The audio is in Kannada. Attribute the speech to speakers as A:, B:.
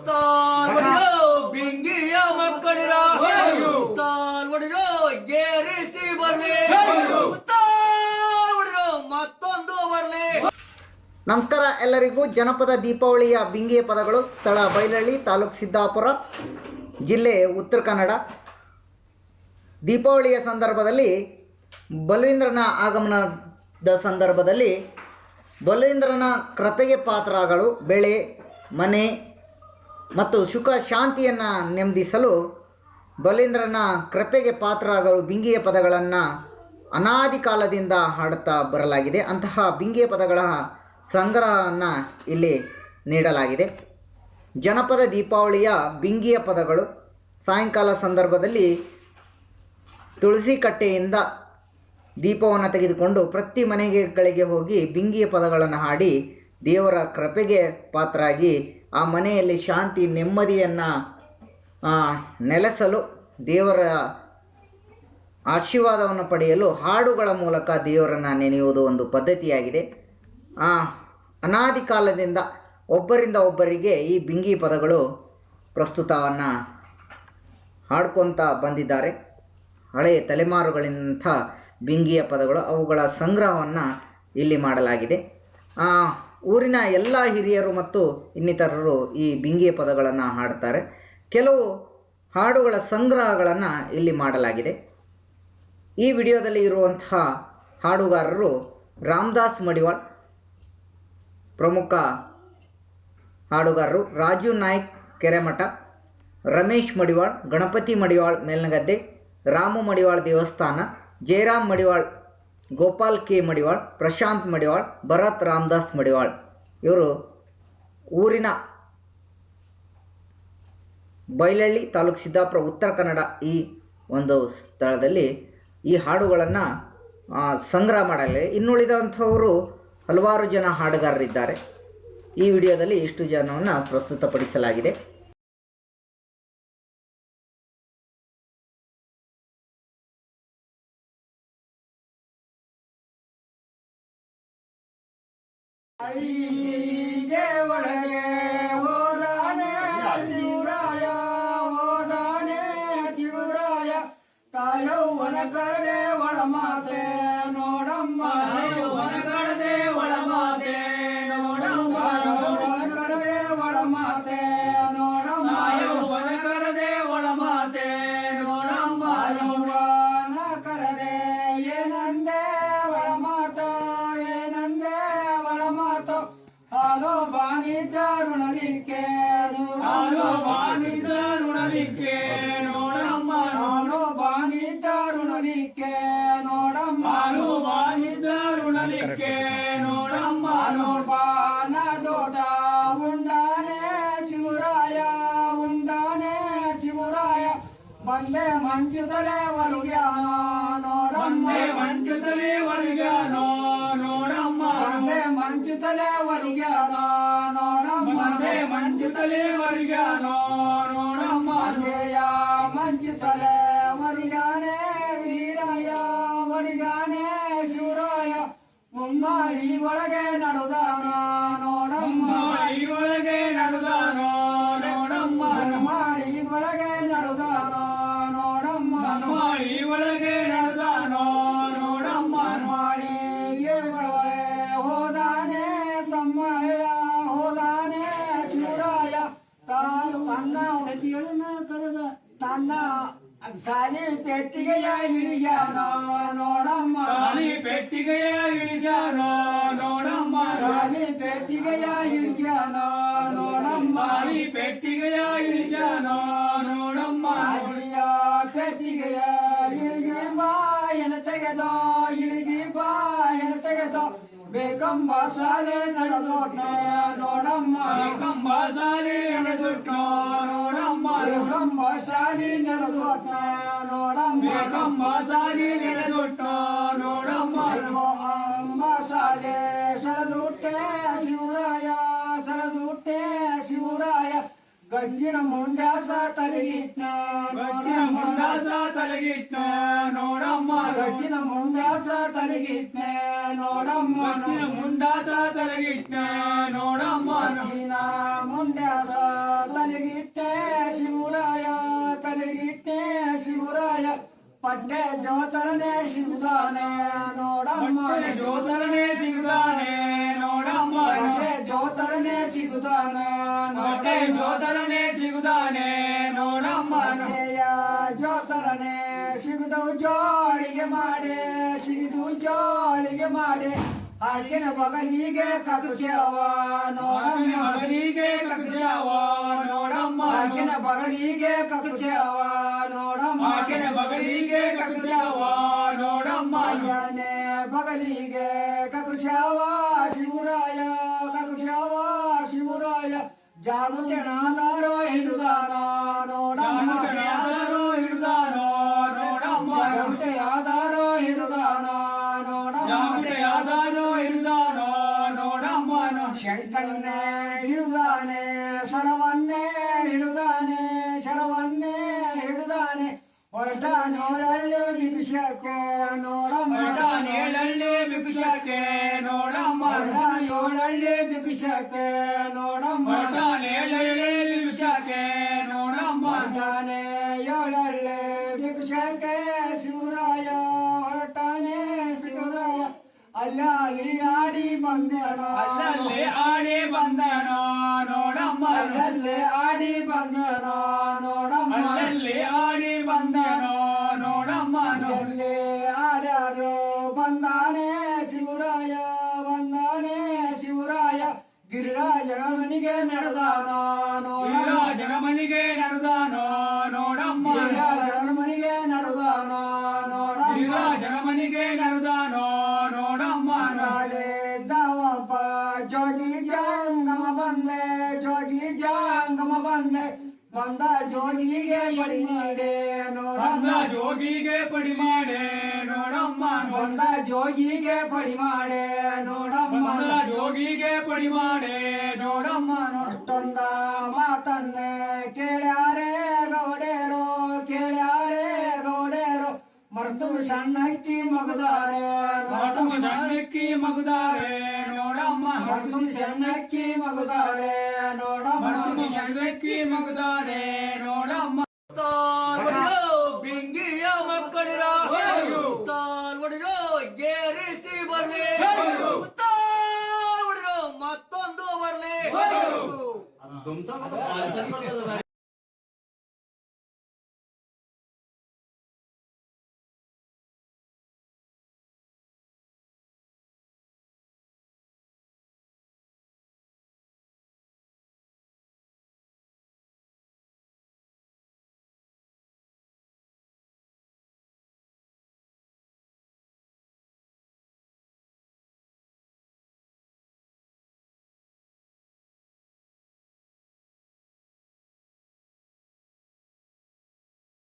A: ತಾಳ್ವಡಿಯೋ ಬಿಂಗಿಯ ಮಕ್ಕಳಿರ. ತಾಳ್ವಡಿಯೋ ಏರಿಸಿ ಬರ್ಲಿ. ತಾಳ್ವಡಿಯೋ ಮತ್ತೊಂದು ಬರ್ಲಿ.
B: ನಮಸ್ಕಾರ ಎಲ್ಲರಿಗೂ. ಜನಪದ ದೀಪಾವಳಿಯ ಬಿಂಗಿಯ ಪದಗಳು ಸ್ಥಳ ಬೈಲಹಳ್ಳಿ ತಾಲೂಕು ಸಿದ್ದಾಪುರ ಜಿಲ್ಲೆ ಉತ್ತರ ಕನ್ನಡ. ದೀಪಾವಳಿಯ ಸಂದರ್ಭದಲ್ಲಿ ಬಲವೀಂದ್ರನ ಆಗಮನದ ಸಂದರ್ಭದಲ್ಲಿ ಬಲವೀಂದ್ರನ ಕೃಪೆಗೆ ಪಾತ್ರಗಳು ಬೆಳೆ ಮನೆ ಮತ್ತು ಸುಖ ಶಾಂತಿಯನ್ನು ನೆಮ್ಮದಿಸಲು ಬಲೀಂದ್ರನ ಕೃಪೆಗೆ ಪಾತ್ರರಾಗಲು ಬಿಂಗಿಯ ಪದಗಳನ್ನು ಅನಾದಿ ಕಾಲದಿಂದ ಹಾಡುತ್ತಾ ಬರಲಾಗಿದೆ. ಅಂತಹ ಬಿಂಗಿಯ ಪದಗಳ ಸಂಗ್ರಹವನ್ನು ಇಲ್ಲಿ ನೀಡಲಾಗಿದೆ. ಜನಪದ ದೀಪಾವಳಿಯ ಬಿಂಗಿಯ ಪದಗಳು ಸಾಯಂಕಾಲ ಸಂದರ್ಭದಲ್ಲಿ ತುಳಸಿ ಕಟ್ಟೆಯಿಂದ ದೀಪವನ್ನು ತೆಗೆದುಕೊಂಡು ಪ್ರತಿ ಮನೆಗಳಿಗೆ ಹೋಗಿ ಬಿಂಗಿಯ ಪದಗಳನ್ನು ಹಾಡಿ ದೇವರ ಕೃಪೆಗೆ ಪಾತ್ರರಾಗಿ ಆ ಮನೆಯಲ್ಲಿ ಶಾಂತಿ ನೆಮ್ಮದಿಯನ್ನು ನೆಲೆಸಲು ದೇವರ ಆಶೀರ್ವಾದವನ್ನು ಪಡೆಯಲು ಹಾಡುಗಳ ಮೂಲಕ ದೇವರನ್ನು ನೆನೆಯುವುದು ಒಂದು ಪದ್ಧತಿಯಾಗಿದೆ. ಅನಾದಿ ಕಾಲದಿಂದ ಒಬ್ಬರಿಂದ ಒಬ್ಬರಿಗೆ ಈ ಬಿಂಗಿ ಪದಗಳು ಪ್ರಸ್ತುತವನ್ನು ಹಾಡ್ಕೊತ ಬಂದಿದ್ದಾರೆ. ಹಳೆಯ ತಲೆಮಾರುಗಳಿಂಥ ಬಿಂಗಿಯ ಪದಗಳು ಅವುಗಳ ಸಂಗ್ರಹವನ್ನು ಇಲ್ಲಿ ಮಾಡಲಾಗಿದೆ. ಊರಿನ ಎಲ್ಲ ಹಿರಿಯರು ಮತ್ತು ಇನ್ನಿತರರು ಈ ಬಿಂಗಿಯ ಪದಗಳನ್ನು ಹಾಡ್ತಾರೆ ಕೆಲವು ಹಾಡುಗಳ ಸಂಗ್ರಹಗಳನ್ನು ಇಲ್ಲಿ ಮಾಡಲಾಗಿದೆ. ಈ ವಿಡಿಯೋದಲ್ಲಿ ಇರುವಂತಹ ಹಾಡುಗಾರರು ರಾಮದಾಸ್ ಮಡಿವಾಳ್, ಪ್ರಮುಖ ಹಾಡುಗಾರರು ರಾಜು ನಾಯ್ಕ್ ಕೆರೆಮಠ, ರಮೇಶ್ ಮಡಿವಾಳ್, ಗಣಪತಿ ಮಡಿವಾಳ್ ಮೇಲ್ನಗದ್ದೆ, ರಾಮು ಮಡಿವಾಳ್ ದೇವಸ್ಥಾನ, ಜಯರಾಮ್ ಮಡಿವಾಳ್ ಗೋಪಾಲ್ ಕೆ ಮಡಿವಾಳ್, ಪ್ರಶಾಂತ್ ಮಡಿವಾಳ್, ಭರತ್ ರಾಮದಾಸ್ ಮಡಿವಾಳ್. ಇವರು ಊರಿನ ಬೈಲಳ್ಳಿ ತಾಲೂಕು ಸಿದ್ದಾಪುರ ಉತ್ತರ ಕನ್ನಡ ಈ ಒಂದು ಸ್ಥಳದಲ್ಲಿ ಈ ಹಾಡುಗಳನ್ನು ಸಂಗ್ರಹ ಮಾಡಲಿ ಇನ್ನುಳಿದಂಥವರು ಹಲವಾರು ಜನ ಹಾಡುಗಾರರಿದ್ದಾರೆ. ಈ ವಿಡಿಯೋದಲ್ಲಿ ಇಷ್ಟು ಜನವನ್ನು ಪ್ರಸ್ತುತಪಡಿಸಲಾಗಿದೆ.
A: ಶಿವರಾಯ ಹೋದಾನೆ ಶಿವರಾಯ ತಾಯವ್ವನ ಕರದೆ ಒಳ ಮಾತೆ ಮಂಜುತಲೆ ಒಲುಗ್ಯಾನ ನೋಡಮ್ಮ ಮಂಜುತಲೆ ಒಲುಗ್ಯಾನ ನೋಡಮ್ಮ ಬಂದೆ ಮಂಜುತಲೆ ಒಲುಗ್ಯಾನ ನೋಡಮ್ಮ ಬಂದೆ ಮಂಜುತಲೆ ಒಲುಗ್ಯಾನ ನೋಡಮ್ಮ ಬಂದೆಯ ಮಂಜುತಲೆ ಒಲುಗ್ಯಾನೆ ವೀರಯ್ಯ ಒಲುಗ್ಯಾನೆ ಶಿವರಾಯ ಮುಮ್ಮಾಳಿ ಒಳಗೆ ಪೆಟ್ಟಿಗೆಯ ಇಳಿಯಾನ ನೋಡಮ್ಮ ಸಾಲಿ ಪೆಟ್ಟಿಗೆಯ ಇಳಿಜಾನ ನೋಡಮ್ಮ ಸಾಲಿ ಪೆಟ್ಟಿಗೆಯ ಇಳಿಜಾನ ಬೇಕಂಬ ಸಾಲೆ ನಡೆದೋಟ ನೋಡಮ್ಮ ಬೇಕಂಬ ಸಾಲೆ ನಡೆದೋಟ ನೋಡಮ್ಮ ಬೇಕಂಬ ಸಾಲಿ ನಡೆದೋಟ ನೋಡಮ್ಮ ಬೇಕಂಬ ಸಾಲಿ ನಡೆದೋಟ ನೋಡಮ್ಮ ಅಮ್ಮ ಸಾಲೆ ಸರದುಟ್ಟೆ ಶಿವರಾಯ ಸರದುಟ್ಟೆ ಶಿವರಾಯ ಗಂಜಿನ ಮುಂಡಾಸ ತಲೆಗಿಟ್ನ ಗಂಜಿನ ಮುಂಡಾಸ ತಲೆಗಿಟ್ನ ನೋಡಮ್ಮ ಗಂಜಿನ ಮುಂಡಾಸ ತಲೆಗಿಟ್ನ ನೋಡಮ್ಮ ನಚ್ಚಿನ ಮುಂಡಾಸ ತಲಗಿಟ್ಟ ನೋಡಮ್ಮ ನಚ್ಚಿನ ಮುಂಡಾಸ ತಲಗಿಟ್ಟೆ ಶಿವರಾಯ ತಲಗಿಟ್ಟೆ ಶಿವರಾಯ ಪಟ್ಟೆ ಜೋತರನೇ ಸಿಗುತ್ತಾನೆ ನೋಡಮ್ಮ
C: ಜೋತರನೇ ಸಿಗುತ್ತಾನೆ ನೋಡಮ್ಮ
A: ಪಟ್ಟೆ ಜೋತರನೇ ಸಿಗುತ್ತಾನೆ
C: ಪಟ್ಟೆ ಜೋತರನೇ ಸಿಗುತ್ತಾನೆ ನೋಡಮ್ಮ
A: ಜೋತರನೇ ಸಿಗುತ್ತವು ಜೋಡಿಗೆ ಮಾಡಿ ಮಾಡಿ ಹಾಕಿನ ಬಗಲಿಗೆ ಕಕುಶವ ನೋಡಮ್ಮ
C: ಮಗನಿಗೆ ಕಕ್ಷವ ನೋಡಮ್ಮ
A: ಹಾಕಿನ ಬಗಲಿಗೆ ಕಕುಶವ ನೋಡಮ್ಮ
C: ಆಕೆನ ಬಗಲಿಗೆ ಕಕ್ಷವ ನೋಡಮ್ಮ
A: ಮಗನೆ ಬಗಲಿಗೆ ಕಕುಶವ ಶಿವರಾಯ ಕಕುಶವ ಶಿವರಾಯ ಜಾಗೃತನಾದಾರೋ ಹಿಡುದಾನ ನೋಡಮ್ಮ
C: ಹಿಡುದಾನೆ
A: ಸರವನ್ನೇ ಹಿಡಿದಾನೆ ಶರವನ್ನೇ ಹಿಡಿದಾನೆ. ಹೊರಟ ನೋಡಲ್ಲಿ ಬಿಗುಶಕ್ಕೆ ನೋಡಮ್ಮ.
C: ನೇಳಳ್ಳಿ ಬಿಗುಶಕ್ಕೆ ನೋಡಮ್ಮ.
A: ನೋಡಲ್ಲಿ ಬಿಗುಶಕ್ಕೆ ನೋಡಮ್ಮ.
C: ನೇಳಳ್ಳಿ ಬಿಗುಶಕ್ಕೆ ನೋಡಮ್ಮ.
A: ಹೊರಟಾನೆ ಏಳಳ್ಳೆ ಬಿಗುಶಕ್ಕೆ ಶಿವರಾಯ ಹೊರಟಾನೆ ಶಿವರಾಯ ಅಲ್ಲ ಅಲ್ಲಿ ಆಡಿ ಬಂದಣ
C: ಅಲ್ಲಲ್ಲಿ ಆಡಿ
A: ಅಲ್ಲಲ್ಲಿ ಬಂದಣ ನೋಡಮ್ಮ.
C: ಅಲ್ಲಲ್ಲಿ ಆಡಿ ಬಂದನೋ ನೋಡಮ್ಮ.
A: ಆಡ್ಯಾರು ಬಂದಾನೆ ಶಿವರಾಯ ಬಂದಾನೆ ಶಿವರಾಯ. ಗಿರಿರಾಜನ ಮನೆಗೆ ನಡೆದಾನ
C: ನೋಡ ಮನೆಗೆ
A: ಬಂದ ಜೋಗಿಗೆ ಪಡಿ ಮಾಡೆ ನೋಡಮ್ಮ.
C: ಜೋಗಿಗೆ ಪಡಿ ಮಾಡೆ ನೋಡಮ್ಮ.
A: ಬಂದ ಜೋಗಿಗೆ ಪಡಿ ಮಾಡೆ ನೋಡಮ್ಮ.
C: ಬಂದ ಜೋಗಿಗೆ ಪಡಿ ಮಾಡೆ ನೋಡಮ್ಮ.
A: ಅಷ್ಟೊಂದ ಮಾತನ್ನೇ ಕೇಳ್ಯಾರೆ ಗೌಡೇರೋ ಕೇಳ್ಯಾರೆ ಗೌಡೇರೋ. ಮರ್ತು ಸಣ್ಣಕ್ಕಿ ಮಗದಾರೆ
C: ಮರ್ತು ಸಣ್ಣಕ್ಕಿ ಮಗುದಾರೆ ನೋಡಮ್ಮ.
A: ಮರ್ತು ಸಣ್ಣಕ್ಕಿ ಮಗದಾರೆ ನೋಡಮ್ಮ
C: ಮಗದಾರೆ ನೋಡಮ್ಮ.
D: ಬಿಂಗಿಯ ಮಕ್ಕಳಿರ. ತಾಲ್ವಡಿರೋ ಏರಿಸಿ ಗೇರಿಸಿ ಬರ್ಲಿ ತಾಲ್ ಹೊಡಿರೋ ಮತ್ತೊಂದು ಬರ್ಲಿ.